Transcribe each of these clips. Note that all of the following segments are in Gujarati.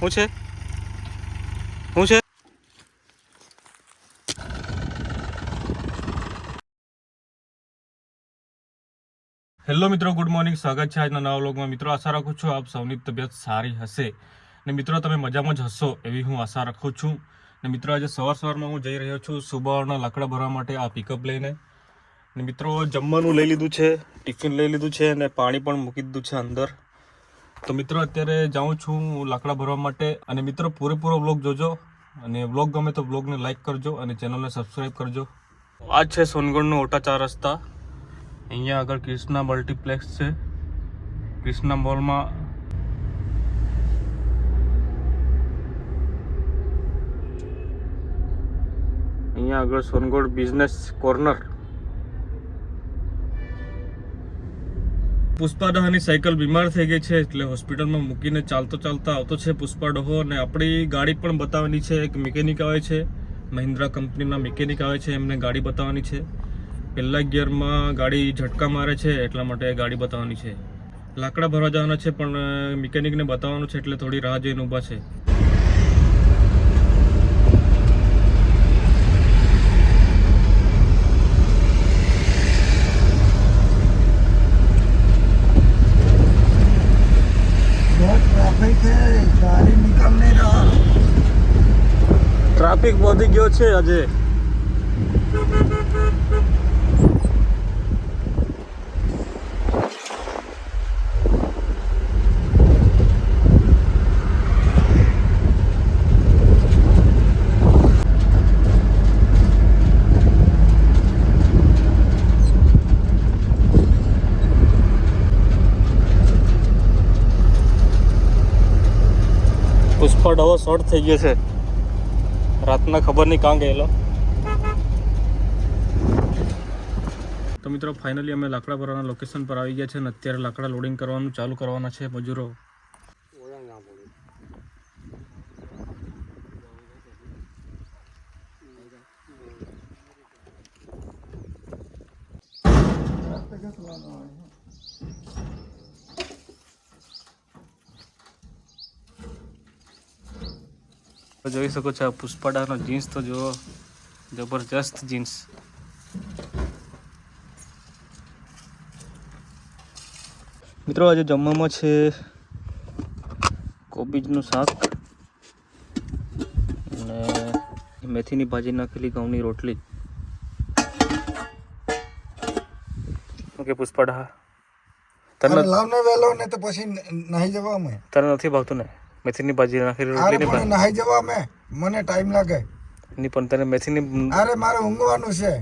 શું છે? શું છે? હેલો મિત્રો, ગુડ મોર્નિંગ. સ્વાગત છે આજના નવા વ્લોગમાં. મિત્રો, આશા રાખું છું આપ સૌની તબિયત સારી હશે. ને મિત્રો, તમે મજામાં જ હશો એવી હું આશા રાખું છું. ને મિત્રો, આજે સવાર સવારમાં હું જઈ રહ્યો છું સુબહના લાકડા ભરવા માટે આ પિકઅપ લઈને. ને મિત્રો, જમવાનું લઈ લીધું છે, ટિફિન લઈ લીધું છે અને પાણી પણ મૂકી દીધું છે અંદર. તો મિત્રો, અત્યારે જાઉં છું લાકડા ભરવા માટે. અને મિત્રો, પૂરેપૂરો વ્લોગ જોજો. અને વ્લોગ ગમે તો વ્લોગને લાઈક કરજો અને ચેનલને સબસ્ક્રાઈબ કરજો. આ છે સોનગઢનો ઓટા ચાર રસ્તા. અહીંયા આગળ ક્રિષ્ના મલ્ટીપ્લેક્સ છે. ક્રિષ્ના મોલમાં અહીંયા આગળ સોનગઢ બિઝનેસ કોર્નર પુષ્પા ડહાની સાયકલ બીમાર થઈ ગઈ છે એટલે હોસ્પિટલમાં મૂકીને ચાલતો ચાલતા આવતો છે પુષ્પા ડહો અને આપણી ગાડી પણ બતાવવાની છે, એક મિકેનિક આવે છે, મહિન્દ્રા કંપનીના મિકેનિક આવે છે, એમને ગાડી બતાવવાની છે. પહેલા ગિયરમાં ગાડી ઝટકા મારે છે, એટલા માટે ગાડી બતાવવાની છે. લાકડા ભરવા જવાના છે, પણ મિકેનિકને બતાવવાનું છે એટલે થોડી રાહ જોઈને ઊભા છે. ટ્રાફિક વધી ગયો છે આજે પુષ્પા ડવો શોર્ટ થઈ ગયો છે રાતના ખબર નહીં કાં ગયેલો. તો મિત્રો ફાઇનલી અમે લાકડા ભરવાના લોકેશન પર આવી ગયા છે અને અત્યારે લાકડા લોડિંગ કરવાનું ચાલુ કરવાના છે, મજૂરો. તો જોઈ શકો છો આ પુષ્પાડાનો જીન્સ તો જુઓ. જબરજસ્ત જીન્સ. મિત્રો આજે જમવામાં છે કોબીજનું શાક અને મેથીની ભાજી નાખેલી ઘઉંની રોટલી. ઓકે પુષ્પાડા. તને લાવને વેલો ને તો પછી નહીં નાહી જવા મેં તને નથી ભાવતું ને? મેથીની ભાજી નાખી રોટલી નહીં મને ભાવે નાહી જવા મે મને ટાઈમ લાગે. ની પણ તને મેથીની અરે મારે ઊંઘવાનું છે.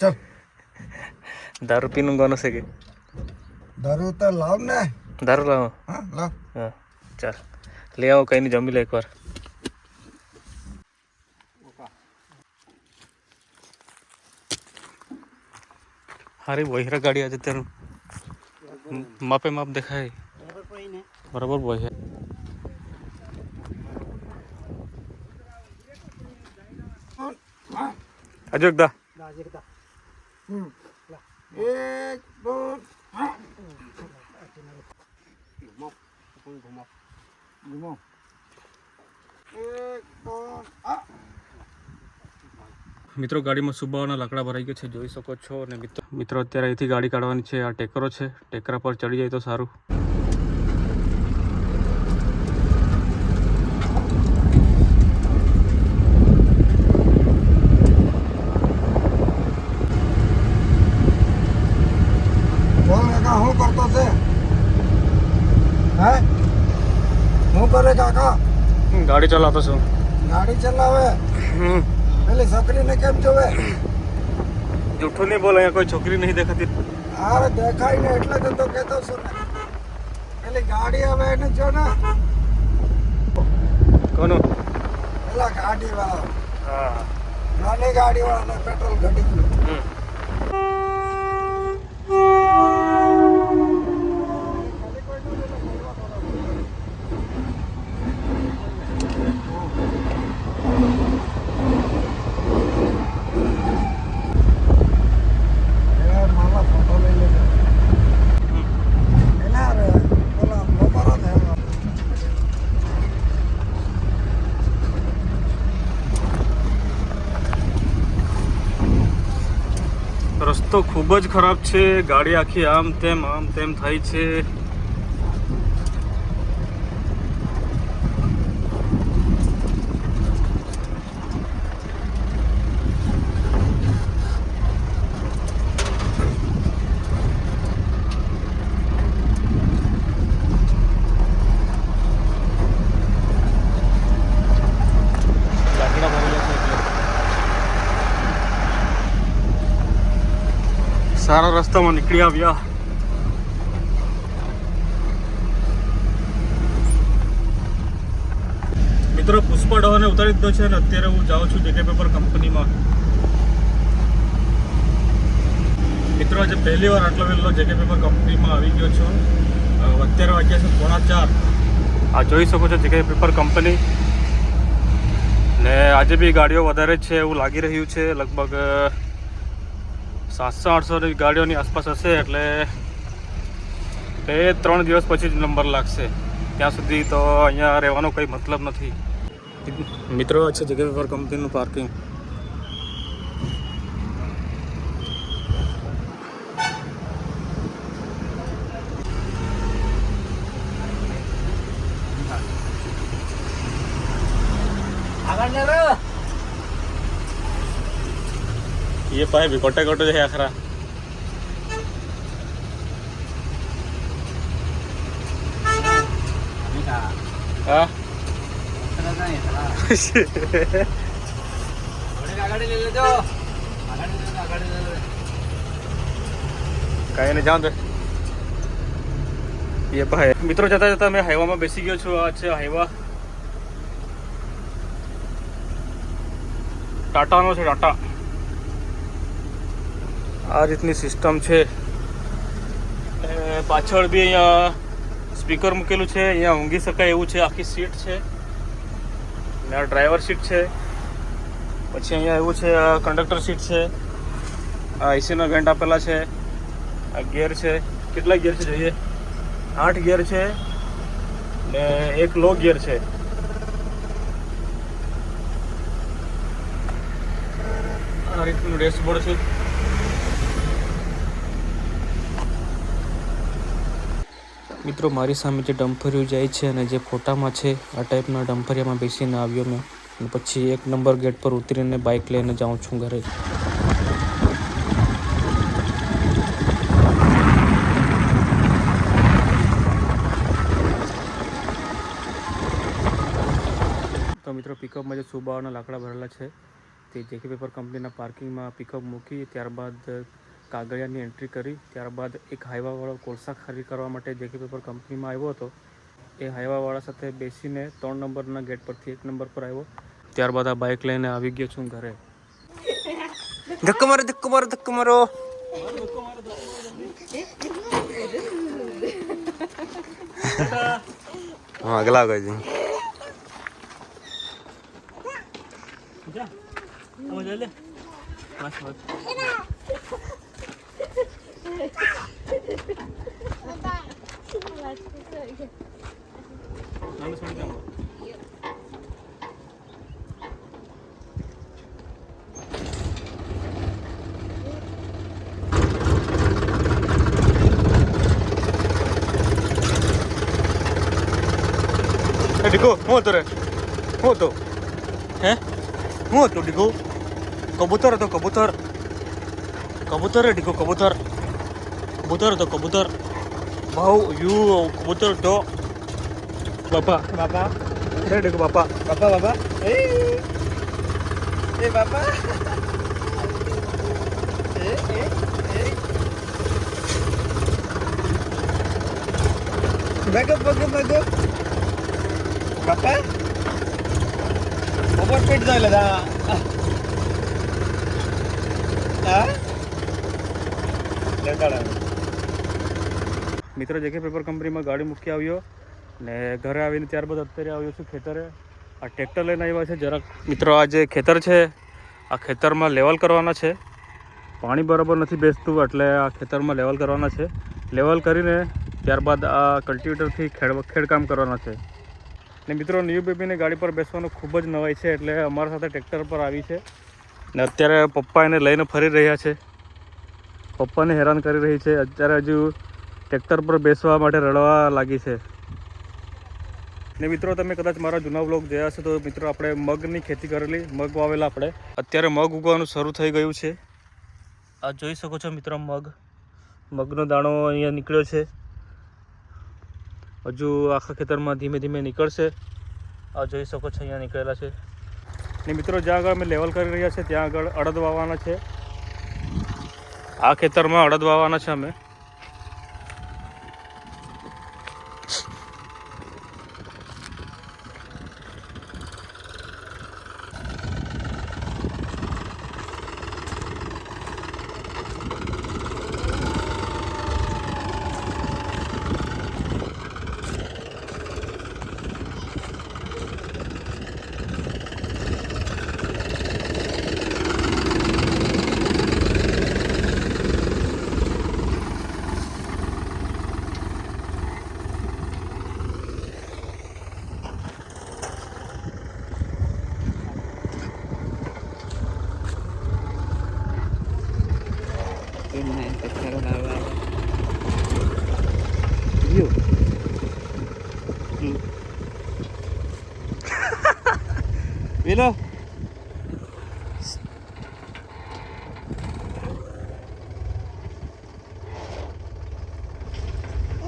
ચલ. દારૂ પીને ઊંઘવાનો છે કે? દારૂ તો લાવ ને. દારૂ લાવ. હા લાવ. હા ચાલ. લે આવો કઈ નહીં જમી લે એકવાર. હારી બોહિરા ગાડી આજે તેનું. માપે માપ દેખાય. બરાબર હજુ એકદા એક દો ઘુમો એક દો મિત્રો ગાડીમાં સુબાવાના લાકડા ભરાઈ ગયો છે જોઈ શકો છો. અને મિત્રો મિત્રો અત્યારે અહીંથી ગાડી કાઢવાની છે. આ ટેકરો છે. ટેકરા પર ચડી જાય તો સારું બોલ કાકા હું કરતો છે હે હું કરે કાકા ચલાવતો છું. ગાડી ચલાવે? હમ. પેલી છોકરીને કેમ જોવે? જૂઠું નહીં બોલે કોઈ છોકરી નહીં દેખાતી. અરે દેખાય ને એટલે જ તો કહેતો છું પેલી ગાડી આવે એને જો ને. કોનું? પેલા ગાડી વાળો હા. નાની ગાડી વાળાને પેટ્રોલ ઘટી ગયું હમ. એ મારા ફોટો લઈ લેજો એના રે પેલા મોબાઈલ જ હે રસ્તો ખૂબ જ ખરાબ છે. ગાડી આખી આમ તેમ આમ તેમ થાય છે ગાડીના ભરેલા છે એટલે સારા રસ્તામાં નીકળી આવ્યા. મિત્રો, પુષ્પા ડોહને ઉતારી દીધો છે અને અત્યારે હું જાઉં છું જેકે પેપર કંપનીમાં. મિત્રો, આજે પહેલી વાર આટલો વહેલો જેકે પેપર કંપનીમાં આવી ગયો છું. અત્યારે વાગ્યા છે પોણા ચાર. આ જોઈ શકો છો જેકે પેપર કંપની. ને આજે બી ગાડીઓ વધારે છે એવું લાગી રહ્યું છે. લગભગ સાતસો આઠસોની ગાડીઓની આસપાસ હશે એટલે બે ત્રણ દિવસ પછી જ નંબર લાગશે. ત્યાં સુધી તો અહીંયા રહેવાનો કંઈ મતલબ નથી. મિત્રો છે જગ્યા પર કંપનીનું પાર્કિંગ ପାଇବି ଗୋଟେ ಕೊಟ್ಟೆ ಕೊಟ್ಟದೆ ಅಖರ કઈ ને જાઉં એ ભાઈ મિત્રો જતા જતા મેં હાઈવામાં બેસી ગયો છું આ છે હાઈવા ટાટાનો છે ટાટા આ રીતની સિસ્ટમ છે. પાછળ બી અહીંયા સ્પીકર મૂકેલું છે. અહીંયા ઊંઘી શકાય એવું છે. આખી સીટ છે. ને આ ડ્રાઈવર સીટ છે. પછી અહીંયા એવું છે, આ કંડક્ટર સીટ છે. આ એસીના વેન્ટ આપેલા છે. આ ગિયર છે. કેટલા ગિયર છે જોઈએ? આઠ ગિયર છે ને એક લો ગિયર છે. આ રીતનું ડેશબોર્ડ છે. મિત્રો, મારી સામે જે ડમ્ફરિયું જાય છે અને જે ફોટામાં છે, આ ટાઈપના ડમ્ફરિયામાં બેસીને આવ્યો મેં. અને પછી એક નંબર ગેટ પર ઉતરીને બાઇક લઈને જાઉં છું ઘરે. તો મિત્રો પિકઅપમાં જે સુબાઓના લાકડા ભરેલા છે, તે જેકે પેપર કંપનીના પાર્કિંગમાં પિકઅપ મૂકી ત્યારબાદ કાગળિયાની એન્ટ્રી કરી ત્યારબાદ એક હાઈવાવાળો કોલસા ખરીદ કરવા માટે જેકે પેપર કંપનીમાં આવ્યો હતો એ હાઈવાવાળા સાથે બેસીને ત્રણ નંબરના ગેટ પરથી એક નંબર પર આવ્યો. ત્યારબાદ આ બાઇક લઈને આવી ગયો છું ઘરે. ધક્કો મારો ધક્કો મારો ધક્કો મારો. હા અગલા ગઈ છે એ ડીકો હું હતો રે હું હતો હે હું હતું ડીકો કબૂતર હતો કબૂતર કબૂતર રે ડીકો કબૂતર કબૂતર હતો કબૂતર ભાવ યુ કબૂતર હતો બાપા બાપા રે ડીકો બાપા બાપા બાપા એ એ બાપા એ એ એ ભાગો ભાગો Over speed જાય લેતા મિત્રો જેકે પેપર કંપનીમાં ગાડી મૂકી આવ્યો ને ઘરે આવીને ત્યારબાદ અત્યારે આવ્યો છું ખેતરે. આ ટ્રેક્ટર લઈને આવ્યા છે જરાક. મિત્રો, આ જે ખેતર છે, આ ખેતરમાં લેવલ કરવાના છે. પાણી બરાબર નથી બેસતું, એટલે આ ખેતરમાં લેવલ કરવાના છે. લેવલ કરીને ત્યારબાદ આ કલ્ટિવેટરથી ખેડ ખેડકામ કરવાના છે. ને મિત્રો ન્યૂ બેબીને ગાડી પર બેસવાનું ખૂબ જ નવાઈ છે, એટલે અમારા સાથે ટ્રેક્ટર પર આવી છે. ને અત્યારે પપ્પા એને લઈને ફરી રહ્યા છે. પપ્પાને હેરાન કરી રહી છે. અત્યારે હજુ ટ્રેક્ટર પર બેસવા માટે રડવા લાગી છે. ને મિત્રો, તમે કદાચ મારા જૂના બ્લોગ જોયા હશે, તો મિત્રો, આપણે મગની ખેતી કરેલી, મગ વાવેલા આપણે. અત્યારે મગ ઉગવાનું શરૂ થઈ ગયું છે. આ જોઈ શકો છો મિત્રો, મગ. મગનો દાણો અહીંયા નીકળ્યો છે. હજુ આખા ખેતરમાં ધીમે ધીમે નીકળશે. આ જોઈ શકો છો, અહીંયા નીકળેલા છે. ને મિત્રો, જ્યાં આગળ અમે લેવલ કરી રહ્યા છે ત્યાં આગળ અડદ વાવવાના છે. આ ખેતરમાં અડદ વાવવાના છે અમે.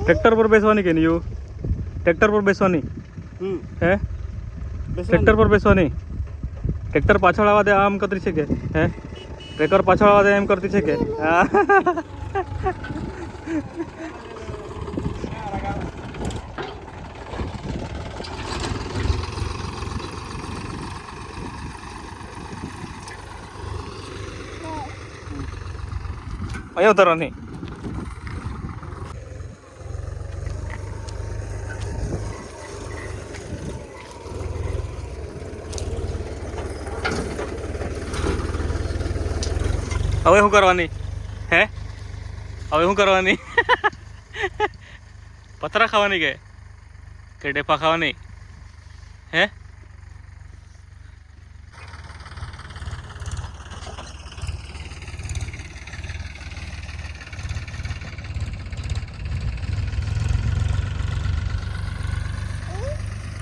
ટ્રેક્ટર પર બેસવાની કે નહીં એવું? ટ્રેક્ટર પર બેસવાની? હે? ટ્રેક્ટર પર બેસવાની? ટ્રેક્ટર પાછળ આવવા દે આમ કરતી છે કે? હે? ટ્રેક્ટર પાછળ આવવા દે એમ કરતી છે કે? અહીંયા ઉતરવાની. હવે શું કરવાની? હે? હવે શું કરવાની? પતરા ખાવાની કે? કે ડેફા ખાવાની? હે?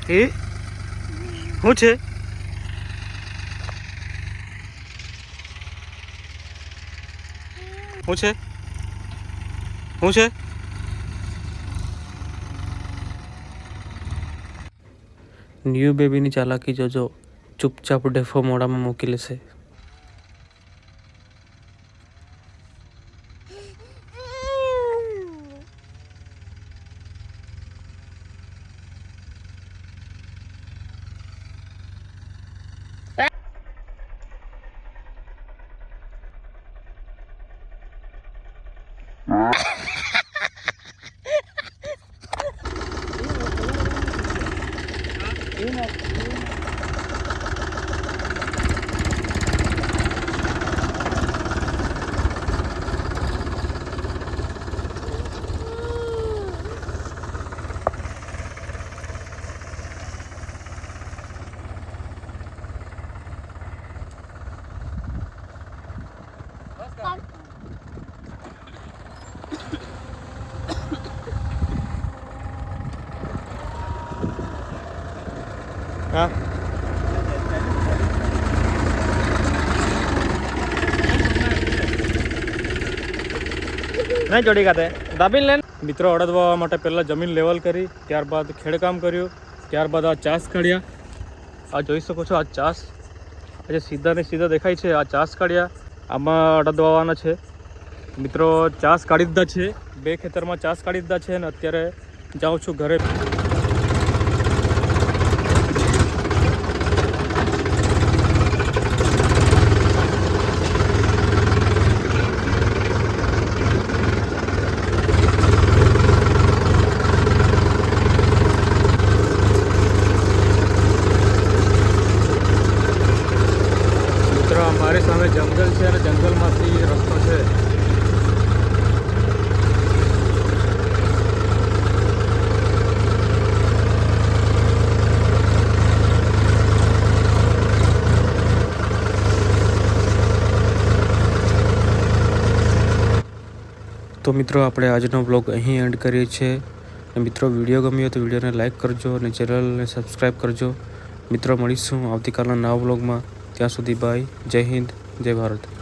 એ શું છે? શું છે? શું છે? ન્યૂ બેબીની ચાલાકી જોજો. ચૂપચાપ ડેફો મોડામાં મૂકી લેશે. 你 해. હા. નહીં જોડી ખાતે દાબીને લે મિત્રો અડદ વાવવા માટે પહેલાં જમીન લેવલ કરી, ત્યારબાદ ખેડકામ કર્યું, ત્યારબાદ આ ચાસ કાઢ્યા. આ જોઈ શકો છો આ ચાસ. આજે સીધા ને સીધા દેખાય છે, આ ચાસ કાઢ્યા. આમાં અડદ વાવવાના છે. મિત્રો ચાસ કાઢી દીધા છે. બે ખેતરમાં ચાસ કાઢી દીધા છે અને અત્યારે જાઉં છું ઘરે મિત્રો અમારી સામે જંગલ છે અને જંગલમાંથી રસ્તો છે મિત્રો, આપણે આજનો બ્લોગ અહીં એન્ડ કરીએ છીએ. મિત્રો વીડિયો ગમ્યો તો વિડીયોને લાઇક કરજો અને ચેનલને સબસ્ક્રાઈબ કરજો. મિત્રો, મળીશું આવતીકાલના નવા બ્લોગમાં ત્યાં સુધી બાય જય હિન્દ, જય ભારત.